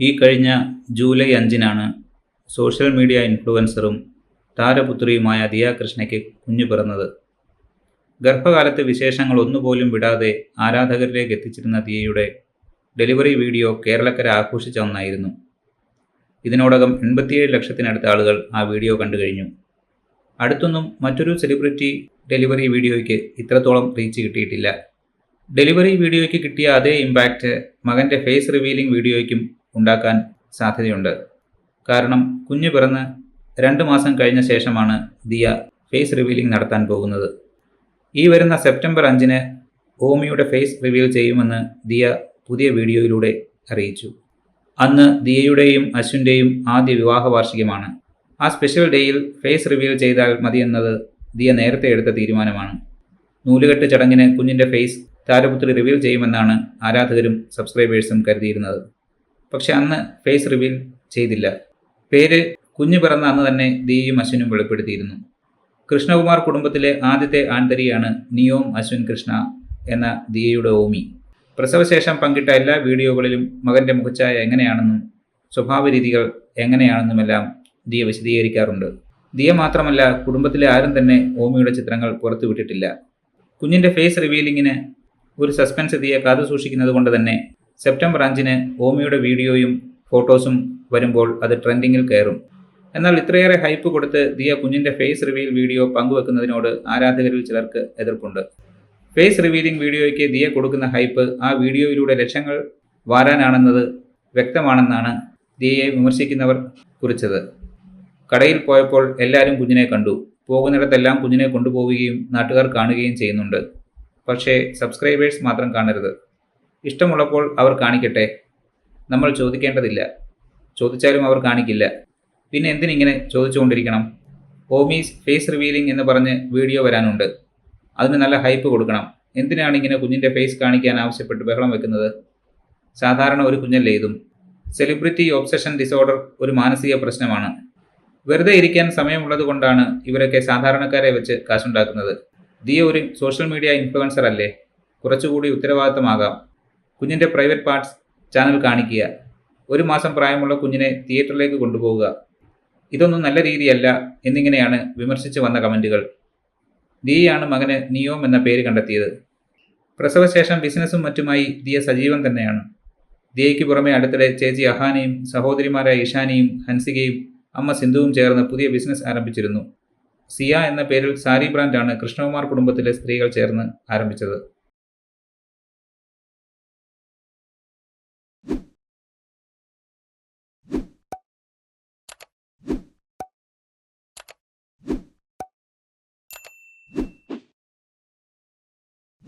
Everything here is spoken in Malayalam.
ഈ കഴിഞ്ഞ ജൂലൈ അഞ്ചിനാണ് സോഷ്യൽ മീഡിയ ഇൻഫ്ലുവൻസറും താരപുത്രിയുമായ ദിയ കൃഷ്ണയ്ക്ക് കുഞ്ഞു പിറന്നത്. ഗർഭകാലത്തെ വിശേഷങ്ങൾ ഒന്നുപോലും വിടാതെ ആരാധകരിലേക്ക് എത്തിച്ചിരുന്ന ദിയയുടെ ഡെലിവറി വീഡിയോ കേരളക്കര ആഘോഷിച്ച ഒന്നായിരുന്നു. ഇതിനോടകം എൺപത്തിയേഴ് ലക്ഷത്തിനടുത്ത ആളുകൾ ആ വീഡിയോ കണ്ടു കഴിഞ്ഞു. അടുത്തൊന്നും മറ്റൊരു സെലിബ്രിറ്റി ഡെലിവറി വീഡിയോയ്ക്ക് ഇത്രത്തോളം റീച്ച് കിട്ടിയിട്ടില്ല. ഡെലിവറി വീഡിയോയ്ക്ക് കിട്ടിയ അതേ ഇമ്പാക്റ്റ് മകന്റെ ഫേസ് റിവീലിംഗ് വീഡിയോയ്ക്കും ഉണ്ടാക്കാൻ സാധ്യതയുണ്ട്. കാരണം കുഞ്ഞ് പിറന്ന് രണ്ട് മാസം കഴിഞ്ഞ ശേഷമാണ് ദിയ ഫേസ് റിവീലിംഗ് നടത്താൻ പോകുന്നത്. ഈ വരുന്ന സെപ്റ്റംബർ അഞ്ചിന് ഓമിയുടെ ഫേസ് റിവീൽ ചെയ്യുമെന്ന് ദിയ പുതിയ വീഡിയോയിലൂടെ അറിയിച്ചു. അന്ന് ദിയയുടെയും അശ്വിന്റെയും ആദ്യ വിവാഹ വാർഷികമാണ്. ആ സ്പെഷ്യൽ ഡേയിൽ ഫേസ് റിവീൽ ചെയ്താൽ മതിയെന്നത് ദിയ നേരത്തെ എടുത്ത തീരുമാനമാണ്. നൂലുകെട്ട് ചടങ്ങിന് കുഞ്ഞിന്റെ ഫേസ് താരപുത്രി റിവീൽ ചെയ്യുമെന്നാണ് ആരാധകരും സബ്സ്ക്രൈബേഴ്സും കരുതിയിരുന്നത്. പക്ഷെ അന്ന് ഫേസ് റിവീൽ ചെയ്തില്ല. പേര് കുഞ്ഞു പിറന്ന അന്ന് തന്നെ ദിയയും അശ്വിനും വെളിപ്പെടുത്തിയിരുന്നു. കൃഷ്ണകുമാർ കുടുംബത്തിലെ ആദ്യത്തെ ആൺതരിയാണ് നിയോം അശ്വിൻ കൃഷ്ണ എന്ന ദിയയുടെ ഓമി. പ്രസവശേഷം പങ്കിട്ട എല്ലാ വീഡിയോകളിലും മകന്റെ മുഖച്ഛായ എങ്ങനെയാണെന്നും സ്വഭാവ രീതികൾ എങ്ങനെയാണെന്നുമെല്ലാം ദിയ വിശദീകരിക്കാറുണ്ട്. ദിയ മാത്രമല്ല കുടുംബത്തിലെ ആരും തന്നെ ഓമിയുടെ ചിത്രങ്ങൾ പുറത്തുവിട്ടിട്ടില്ല കുഞ്ഞിന്റെ ഫേസ് റിവീലിങ്ങിന് ഒരു സസ്പെൻസ് ദിയ കാത്തു സൂക്ഷിക്കുന്നത് കൊണ്ട് തന്നെ സെപ്റ്റംബർ അഞ്ചിന് ഓമിയുടെ വീഡിയോയും ഫോട്ടോസും വരുമ്പോൾ അത് ട്രെൻഡിങ്ങിൽ കയറും. എന്നാൽ ഇത്രയേറെ ഹൈപ്പ് കൊടുത്ത് ദിയ കുഞ്ഞിന്റെ ഫേസ് റിവീൽ വീഡിയോ പങ്കുവെക്കുന്നതിനോട് ആരാധകരിൽ ചിലർക്ക് എതിർപ്പുണ്ട്. ഫേസ് റിവീലിംഗ് വീഡിയോയ്ക്ക് ദിയ കൊടുക്കുന്ന ഹൈപ്പ് ആ വീഡിയോയിലൂടെ ലക്ഷങ്ങൾ വാരാനാണെന്നത് വ്യക്തമാണെന്നാണ് ദിയയെ വിമർശിക്കുന്നവർ കുറിച്ചത്. കടയിൽ പോയപ്പോൾ എല്ലാവരും കുഞ്ഞിനെ കണ്ടു. പോകുന്നിടത്തെല്ലാം കുഞ്ഞിനെ കൊണ്ടുപോവുകയും നാട്ടുകാർ കാണുകയും ചെയ്യുന്നുണ്ട്. പക്ഷേ സബ്സ്ക്രൈബേഴ്സ് മാത്രം കാണരുത്. ഇഷ്ടമുള്ളപ്പോൾ അവർ കാണിക്കട്ടെ? നമ്മൾ ചോദിക്കേണ്ടതില്ല. ചോദിച്ചാലും അവർ കാണിക്കില്ല. പിന്നെ എന്തിനിങ്ങനെ ചോദിച്ചുകൊണ്ടിരിക്കണം? ഹോമീസ് ഫേസ് റിവീലിംഗ് എന്ന് പറഞ്ഞ് വീഡിയോ വരാനുണ്ട്. അതിന് നല്ല ഹൈപ്പ് കൊടുക്കണം. എന്തിനാണ് ഇങ്ങനെ കുഞ്ഞിന്റെ ഫേസ് കാണിക്കാൻ ആവശ്യപ്പെട്ട് ബഹളം വെക്കുന്നത്? സാധാരണ ഒരു കുഞ്ഞല്ലേ ഇതും? സെലിബ്രിറ്റി ഒബ്സഷൻ ഡിസോർഡർ ഒരു മാനസിക പ്രശ്നമാണ്. വെറുതെ ഇരിക്കാൻ സമയമുള്ളത് കൊണ്ടാണ് ഇവരൊക്കെ സാധാരണക്കാരെ വെച്ച് കാശുണ്ടാക്കുന്നത്. ദിയ ഒരു സോഷ്യൽ മീഡിയ ഇൻഫ്ലുവൻസർ അല്ലേ കുറച്ചുകൂടി ഉത്തരവാദിത്തമാകാം. കുഞ്ഞിന്റെ പ്രൈവറ്റ് പാർട്സ് ചാനൽ കാണിക്കുക. ഒരു മാസം പ്രായമുള്ള കുഞ്ഞിനെ തിയേറ്ററിലേക്ക് കൊണ്ടുപോവുക. ഇതൊന്നും നല്ല രീതിയല്ല എന്നിങ്ങനെയാണ് വിമർശിച്ചു വന്ന കമന്റുകൾ ദിയയാണ് മകന് നിയോം എന്ന പേര് കണ്ടെത്തിയത്. പ്രസവശേഷം ബിസിനസ്സും മറ്റുമായി ദിയ സജീവൻ തന്നെയാണ്. ദിയയ്ക്ക് പുറമെ അടുത്തിടെ ചേച്ചി അഹാനയും സഹോദരിമാരായ ഇഷാനിയും ഹൻസികയും അമ്മ സിന്ധുവും ചേർന്ന് പുതിയ ബിസിനസ് ആരംഭിച്ചിരുന്നു. സിയ എന്ന പേരിൽ സാരി ബ്രാൻഡാണ് കൃഷ്ണകുമാർ കുടുംബത്തിലെ സ്ത്രീകൾ ചേർന്ന് ആരംഭിച്ചത്.